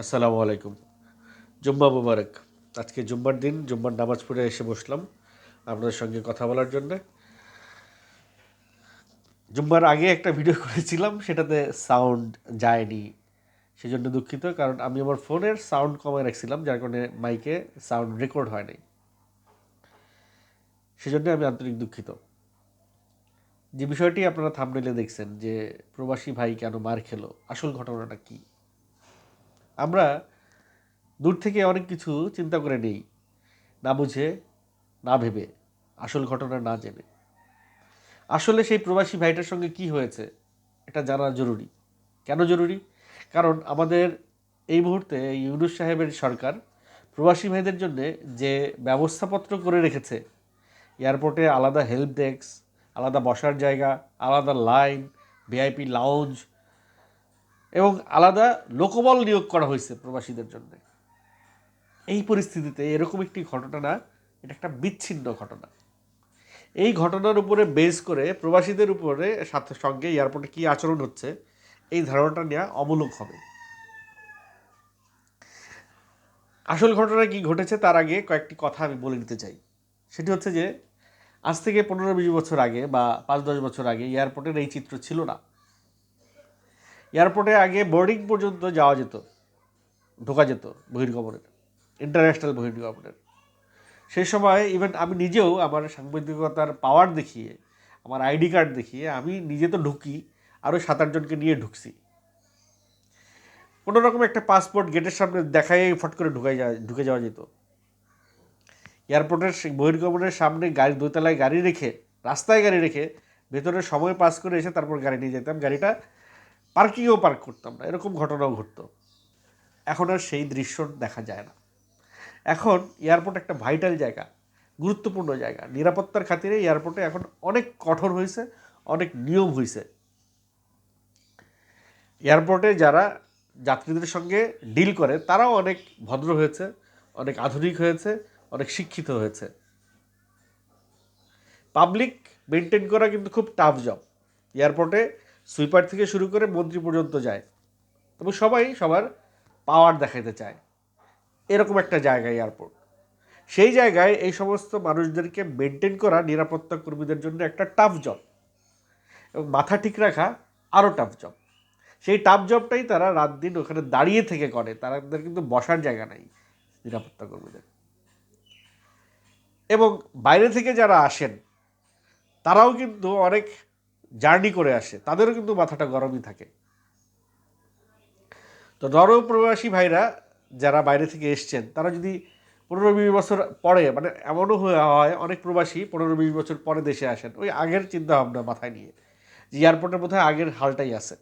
আসসালামু আলাইকুম। জুম্মা মুবারক। আজকে জুম্মার দিন, জুম্মার নামাজ পড়ে এসে বসলাম আপনাদের সঙ্গে কথা বলার জন্য। জুম্মার আগে একটা ভিডিও করেছিলাম, সেটাতে সাউন্ড যায়নি। সেজন্য দুঃখিত, কারণ আমি আমার ফোনের সাউন্ড কমায় রাখছিলাম, যার কারণে মাইকে সাউন্ড রেকর্ড হয় নাই সেজন্য আমি আন্তরিক দুঃখিত। যে বিষয়টি আপনারা থামনেলে দেখছেন, যে প্রবাসী ভাই কেন মার খেলো, আসল ঘটনাটা কী? আমরা দূর থেকে অনেক কিছু চিন্তা করে নেই, না বুঝে, না ভেবে, আসল ঘটনা না জেনে। আসলে সেই প্রবাসী ভাইটার সঙ্গে কি হয়েছে, এটা জানা জরুরি। কেন জরুরি? কারণ আমাদের এই মুহূর্তে ইউনুস সাহেবের সরকার প্রবাসী ভাইদের জন্য যে ব্যবস্থাপত্র করে রেখেছে, এয়ারপোর্টে আলাদা হেল্প ডেস্ক, আলাদা বসার জায়গা, আলাদা লাইন, ভিআইপি লাউঞ্জ এবং আলাদা লোকবল নিয়োগ করা হয়েছে প্রবাসীদের জন্য। এই পরিস্থিতিতে এরকম একটি ঘটনা না, এটা একটা বিচ্ছিন্ন ঘটনা। এই ঘটনার উপরে বেস করে প্রবাসীদের উপরে সাথে সঙ্গে এয়ারপোর্টে কী আচরণ হচ্ছে, এই ধারণাটা নেওয়া অমূলক হবে। আসল ঘটনা কি ঘটেছে তার আগে কয়েকটি কথা আমি বলে নিতে চাই। সেটি হচ্ছে যে, আজ থেকে পনেরো বিশ বছর আগে বা পাঁচ দশ বছর আগে এয়ারপোর্টের এই চিত্র ছিল না। এয়ারপোর্টে আগে বোর্ডিং পর্যন্ত যাওয়া যেত, ঢোকা যেত বহির্গমনের ইন্টারন্যাশনাল বহির্গমনের। সেই সময় ইভেন আমি নিজেও আমার সাংবাদিকতার পাওয়ার দেখিয়ে, আমার আইডি কার্ড দেখিয়ে আমি নিজে তো ঢুকি, আরও সাত আটজনকে নিয়ে ঢুকছি। কোনো রকম একটা পাসপোর্ট গেটের সামনে দেখাই ফট করে ঢুকাই যাওয়া ঢুকে যাওয়া যেত। এয়ারপোর্টের বহির্গমনের সামনে গাড়ি, দোতলায় গাড়ি রেখে, রাস্তায় গাড়ি রেখে ভেতরে সময় পাস করে এসে তারপর গাড়ি নিয়ে যেতাম। গাড়িটা পার্কিংয়েও পার্ক করতাম না, এরকম ঘটনাও ঘটতো। এখন আর সেই দৃশ্য দেখা যায় না। এখন এয়ারপোর্ট একটা ভাইটাল জায়গা, গুরুত্বপূর্ণ জায়গা। নিরাপত্তার খাতিরে এয়ারপোর্টে এখন অনেক কঠোর হয়েছে, অনেক নিয়ম হয়েছে। এয়ারপোর্টে যারা যাত্রীদের সঙ্গে ডিল করে, তারাও অনেক ভদ্র হয়েছে, অনেক আধুনিক হয়েছে, অনেক শিক্ষিত হয়েছে। পাবলিক মেনটেন করা কিন্তু খুব টাফ জব এয়ারপোর্টে সুইপার থেকে শুরু করে মন্ত্রী পর্যন্ত যায়। তবে সবাই সবার পাওয়ার দেখাতে চায়। এরকম একটা জায়গা এয়ারপোর্ট সেই জায়গায় এই সমস্ত মানুষদেরকে মেনটেন করা নিরাপত্তা কর্মীদের জন্য একটা টাফ জব এবং মাথা ঠিক রাখা আরও টাফ জব সেই টাফ জবটাই তারা রাত দিন ওখানে দাঁড়িয়ে থেকে করে। তাদের কিন্তু বসার জায়গা নাই নিরাপত্তা কর্মীদের। এবং বাইরে থেকে যারা আসেন, তারাও কিন্তু অনেক জার্নি করে আসে, তাদেরও কিন্তু মাথাটা গরমই থাকে। তো নরপ্রবাসী ভাইরা যারা বাইরে থেকে এসছেন, তারা যদি পনেরো বিশ বছর পরে মানে এমনও হয়ে হয়, অনেক প্রবাসী পনেরো বিশ বছর পরে দেশে আসেন, ওই আগের চিন্তা ভাবনা মাথায় নিয়ে যে এয়ারপোর্টের বোধহয় আগের হালটাই আছে।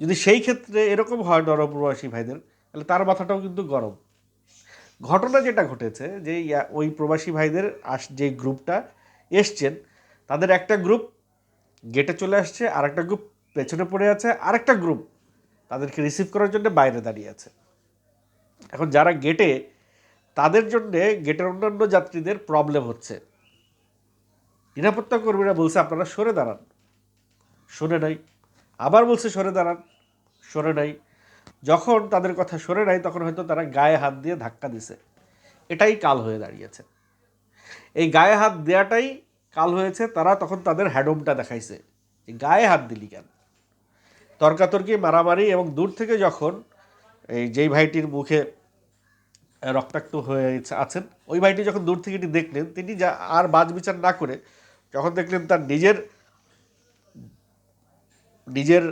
যদি সেই ক্ষেত্রে এরকম হয় নরপ্রবাসী ভাইদের, তাহলে তার মাথাটাও কিন্তু গরম। ঘটনা যেটা ঘটেছে, যে ওই প্রবাসী ভাইদের আস, যে গ্রুপটা এসছেন, তাদের একটা গ্রুপ গেটে চলে আসছে আর একটা গ্রুপ পেছনে পড়ে আছে আর একটা গ্রুপ তাদেরকে রিসিভ করার জন্য বাইরে দাঁড়িয়ে আছে। এখন যারা গেটে, তাদের জন্যে গেটের অন্যান্য যাত্রীদের প্রবলেম হচ্ছে। নিরাপত্তা কর্মীরা বলছে, আপনারা সরে দাঁড়ান। শোনে নাই। আবার বলছে, সরে দাঁড়ান। সরে নাই। যখন তাদের কথা সরে নাই, তখন হয়তো তারা গায়ে হাত দিয়ে ধাক্কা দিছে। এটাই কাল হয়ে দাঁড়িয়েছে। এই গায়ে হাত দেওয়াটাই কাল হয়েছে, তারা তখন তাদের হ্যাডমটা দেখাইছে যে গায়ে হাত দিলি কেন? তর্কাতর্কি, মারামারি এবং দূর থেকে যখন এই যেই ভাইটির মুখে রক্তাক্ত হয়ে আছেন, ওই ভাইটি যখন দূর থেকে এটি দেখলেন, তিনি যা আর বাজ বিচার না করে যখন দেখলেন তার নিজের নিজের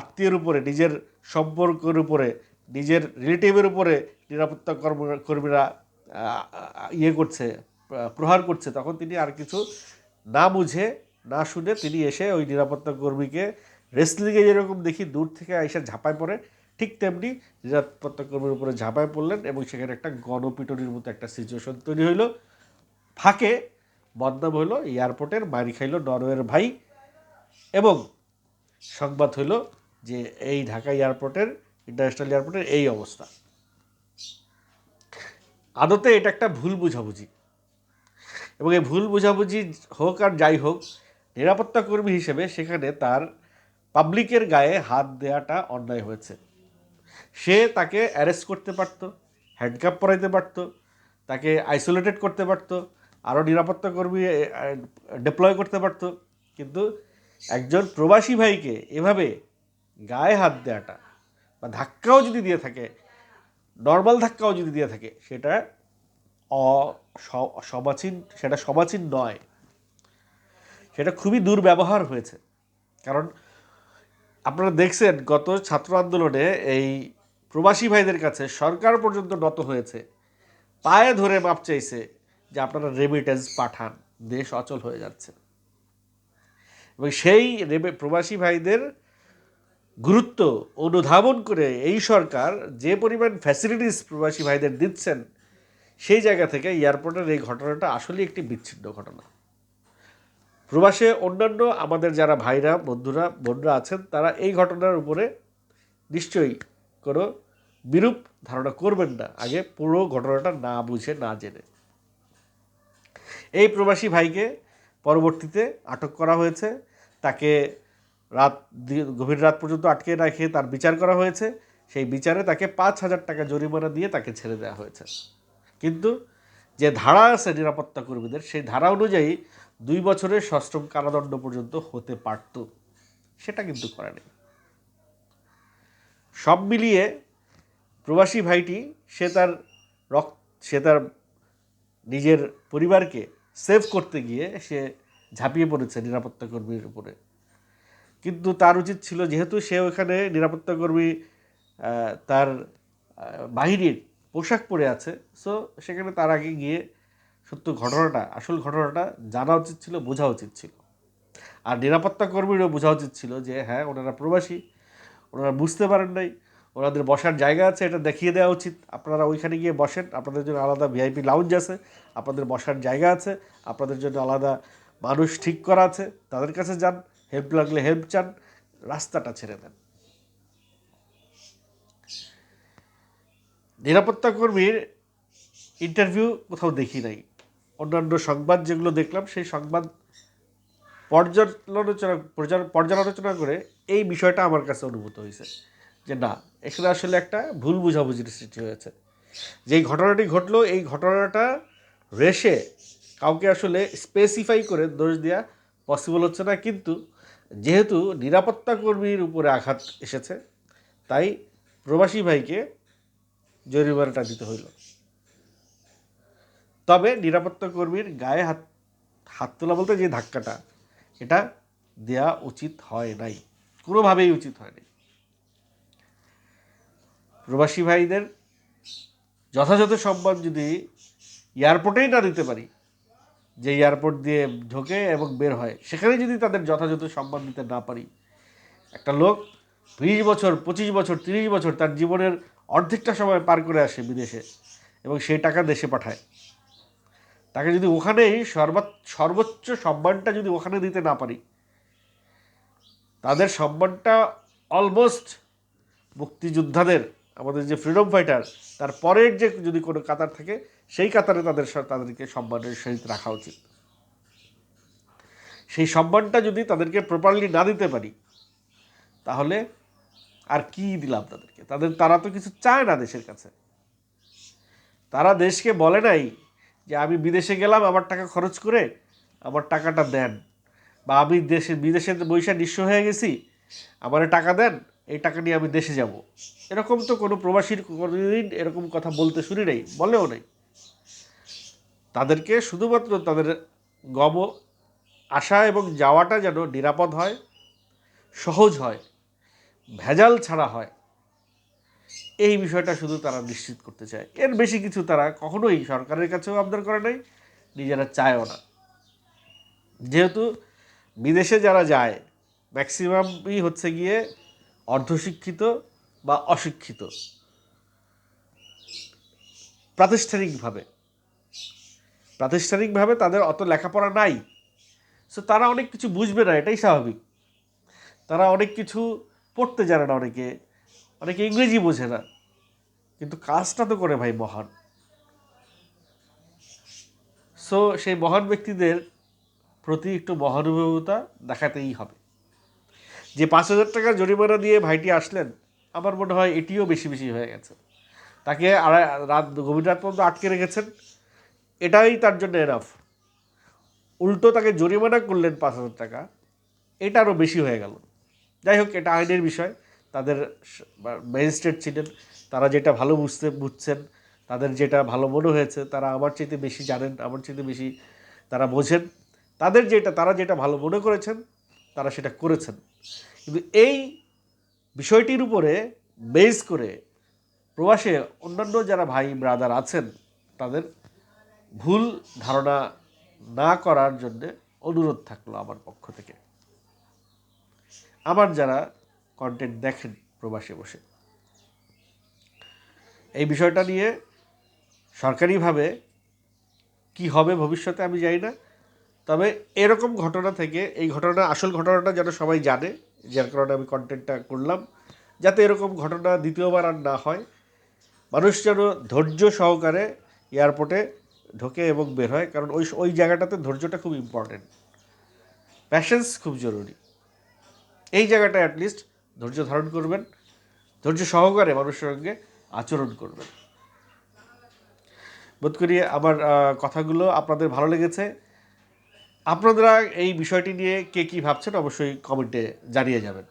আত্মীয়ের উপরে, নিজের সম্পর্কের উপরে, নিজের রিলেটিভের উপরে নিরাপত্তা কর্ম, কর্মীরা ইয়ে করছে প্রহার করছে, তখন তিনি আর কিছু না বুঝে, না শুনে তিনি এসে ওই নিরাপত্তা কর্মীকে রেসলিংয়ে যেরকম দেখি দূর থেকে এসে ঝাঁপায় পড়ে ঠিক তেমনি নিরাপত্তা কর্মীর উপরে ঝাঁপায় পড়লেন এবং সেখানে একটা গণপিটনির মতো একটা সিচুয়েশন তৈরি হইল। ফাঁকে বদনাম হইল, এয়ারপোর্টের মারি খাইলো নরওয়ের ভাই এবং সংবাদ হইল যে এই ঢাকা এয়ারপোর্টের ইন্টারন্যাশনাল এয়ারপোর্টের এই অবস্থা। আদতে এটা একটা ভুল বুঝাবুঝি। এবং এই ভুল বোঝাবুঝি হোক আর যাই হোক, নিরাপত্তা কর্মী হিসেবে সেখানে তার পাবলিকের গায়ে হাত দেওয়াটা অন্যায় হয়েছে। সে তাকে অ্যারেস্ট করতে পারত হ্যান্ডকাপ পরাইতে পারত, তাকে আইসোলেটেড করতে পারত, আরও নিরাপত্তা কর্মী ডিপ্লয় করতে পারত। কিন্তু একজন প্রবাসী ভাইকে এভাবে গায়ে হাত দেওয়াটা বা ধাক্কাও যদি দিয়ে থাকে নর্মাল ধাক্কাও যদি দিয়ে থাকে, সেটা সমাচীন সেটা সমাচীন নয়। সেটা খুবই দুর্ব্যবহার হয়েছে। কারণ আপনারা দেখছেন গত ছাত্র আন্দোলনে এই প্রবাসী ভাইদের কাছে সরকার পর্যন্ত নত হয়েছে। পায়ে ধরে মাপ চাইছে যে আপনারা রেমিটেন্স পাঠান, দেশ অচল হয়ে যাচ্ছে। এবং সেই রেবে প্রবাসী ভাইদের গুরুত্ব অনুধাবন করে এই সরকার যে পরিমাণ ফ্যাসিলিটিস প্রবাসী ভাইদের দিচ্ছেন সেই জায়গা থেকে এয়ারপোর্টের এই ঘটনাটা আসলে একটি বিচ্ছিন্ন ঘটনা। প্রবাসে অন্যান্য আমাদের যারা ভাইরা, বন্ধুরা, বোনরা আছেন, তারা এই ঘটনার উপরে নিশ্চয়ই কোনো বিরূপ ধারণা করবেন না। আগে পুরো ঘটনাটা না বুঝে, না জেনে। এই প্রবাসী ভাইকে পরবর্তীতে আটক করা হয়েছে। তাকে রাত গভীর রাত পর্যন্ত আটকে রেখে তার বিচার করা হয়েছে। সেই বিচারে তাকে পাঁচ হাজার টাকা জরিমানা দিয়ে তাকে ছেড়ে দেওয়া হয়েছে। কিন্তু যে ধারা আছে নিরাপত্তা কর্মীদের, সেই ধারা অনুযায়ী দুই বছরের সশ্রম কারাদণ্ড পর্যন্ত হতে পারত। সেটা কিন্তু করেনি সব মিলিয়ে প্রবাসী ভাইটি, সে তার রক্ত, সে তার নিজের পরিবারকে সেভ করতে গিয়ে সে ঝাঁপিয়ে পড়েছে নিরাপত্তা কর্মীর উপরে। কিন্তু তার উচিত ছিল, যেহেতু সে ওখানে নিরাপত্তা কর্মী তার বাহিনীর পোশাক পরে আছে। সো সেখানে তার আগে গিয়ে সত্য ঘটনাটা, আসল ঘটনাটা জানা উচিত ছিল, বোঝা উচিত ছিল। আর নিরাপত্তা কর্মীরও বোঝা উচিত ছিল যে হ্যাঁ ওনারা প্রবাসী, ওনারা বুঝতে পারেন নাই, ওনাদের বসার জায়গা আছে, এটা দেখিয়ে দেওয়া উচিত। আপনারা ওইখানে গিয়ে বসেন, আপনাদের জন্য আলাদা ভিআইপি লাউঞ্জ আছে, আপনাদের বসার জায়গা আছে, আপনাদের জন্য আলাদা মানুষ ঠিক করা আছে, তাদের কাছে যান হেল্প লাগলে হেল্প চান, রাস্তাটা ছেড়ে দেন। নিরাপত্তা কর্মীর ইন্টারভিউ কোথাও দেখি নাই। অন্যান্য সংবাদ যেগুলো দেখলাম, সেই সংবাদ পর্যালোচনা পর্যালোচনা করে এই বিষয়টা আমার কাছে অনুভূত হয়েছে যে না, এখানে আসলে একটা ভুল বুঝাবুঝির সৃষ্টি হয়েছে। যেই ঘটনাটি ঘটলো, এই ঘটনাটা রেশে কাউকে আসলে স্পেসিফাই করে দোষ দেওয়া পসিবল হচ্ছে না। কিন্তু যেহেতু নিরাপত্তা কর্মীর উপরে আঘাত এসেছে, তাই প্রবাসী ভাইকে জরিমানাটা দিতে হইল। তবে নিরাপত্তা কর্মীর গায়ে হাত হাত তোলা বলতে যে ধাক্কাটা, এটা দেয়া উচিত হয় নাই। কোনোভাবেই উচিত হয় নাই। প্রবাসী ভাইদের যথাযথ সম্মান যদি এয়ারপোর্টেই না দিতে পারি, যে এয়ারপোর্ট দিয়ে ঢোকে এবং বের হয় সেখানে যদি তাদের যথাযথ সম্মান দিতে না পারি, একটা লোক বিশ বছর, পঁচিশ বছর, তিরিশ বছর তার জীবনের অর্ধেকটা সময় পার করে আসে বিদেশে এবং সেই টাকা দেশে পাঠায়। তাকে যদি ওখানেই সর্বোচ্চ সম্মানটা যদি ওখানে দিতে না পারি, তাদের সম্মানটা অলমোস্ট মুক্তিযোদ্ধাদের, আমাদের যে ফ্রিডম ফাইটার তার পরের যে যদি কোনো কাতার থাকে, সেই কাতারে তাদের তাদেরকে সম্মানের সহিত রাখা উচিত। সেই সম্মানটা যদি তাদেরকে প্রপারলি না দিতে পারি তাহলে আর কি দিলাম তাদেরকে? তাদের, তারা তো কিছু চায় না দেশের কাছে। তারা দেশকে বলে নাই যে আমি বিদেশে গেলাম, আমার টাকা খরচ করে আমার টাকাটা দেন। বা আমি দেশে, বিদেশে বৈশা নিঃস্ব হয়ে গেছি, আমার টাকা দেন, এই টাকা নিয়ে আমি দেশে যাব। এরকম তো কোনো প্রবাসীর কোনোদিন এরকম কথা বলতে শুনি নেই, বলেও নেই। তাদেরকে শুধুমাত্র তাদের গম আসা এবং যাওয়াটা যেন নিরাপদ হয়, সহজ হয়। ভেজাল ছাড়া হয়। এই বিষয়টা শুধু তারা নিশ্চিত করতে চায়। এর বেশি কিছু তারা কখনোই সরকারের কাছেও আবদার করে নাই, নিজেরা চায়ও না। যেহেতু বিদেশে যারা যায় ম্যাক্সিমামই হচ্ছে গিয়ে অর্ধশিক্ষিত বা অশিক্ষিত। প্রাতিষ্ঠানিকভাবে। প্রাতিষ্ঠানিকভাবে তাদের অত লেখাপড়া নাই। সো তারা অনেক কিছু বুঝবে না, এটাই স্বাভাবিক। তারা অনেক কিছু পড়তে জানে না অনেকে। অনেকে ইংরেজি বোঝে না। কিন্তু কাজটা তো করে ভাই মহান। সো সেই মহান ব্যক্তিদের প্রতি একটু মহানুভবতা দেখাতেই হবে। যে পাঁচ হাজার টাকা জরিমানা দিয়ে ভাইটি আসলেন, আমার মনে হয় এটিও বেশি বেশি হয়ে গেছে। তাকে আড়াই, রাত গভীর রাত পর্যন্ত আটকে রেখেছেন। এটাই তার জন্য এনাফ উল্টো তাকে জরিমানা করলেন পাঁচ হাজার টাকা। এটা আরও বেশি হয়ে গেল। যাই হোক, এটা আইনের বিষয়। তাদের ম্যাজিস্ট্রেট ছিলেন, তারা যেটা ভালো বুঝতে, বুঝছেন, তাদের যেটা ভালো মনে হয়েছে, তারা আমার চাইতে বেশি জানেন, আমার চাইতে বেশি তারা বোঝেন। তাদের যেটা, তারা যেটা ভালো মনে করেছেন, তারা সেটা করেছেন। কিন্তু এই বিষয়টির উপরে বেস করে প্রবাসে অন্যান্য যারা ভাই ব্রাদার আছেন, তাদের ভুল ধারণা না করার জন্যে অনুরোধ থাকল আমার পক্ষ থেকে। আমার যারা কন্টেন্ট দেখেন প্রবাসে বসে। এই বিষয়টা নিয়ে সরকারিভাবে কি হবে ভবিষ্যতে আমি জানি না। তবে এরকম ঘটনা থেকে, এই ঘটনা, আসল ঘটনাটা যেন সবাই জানে, যার কারণে আমি কন্টেন্টটা করলাম, যাতে এরকম ঘটনা দ্বিতীয়বার আর না হয়। মানুষ যেন ধৈর্য সহকারে এয়ারপোর্টে ঢোকে এবং বের হয়, কারণ ওই ওই জায়গাটাতে ধৈর্যটা খুব ইম্পর্টেন্ট প্যাশেন্স খুব জরুরি। এই জায়গাটা অ্যাটলিস্ট ধৈর্য ধারণ করবেন, ধৈর্য সহকারে মানুষের সঙ্গে আচরণ করবেন। বোধ করি আমার কথাগুলো আপনাদের ভালো লেগেছে। আপনারা এই বিষয়টি নিয়ে কে কী ভাবছেন অবশ্যই কমেন্টে জানিয়ে যাবেন।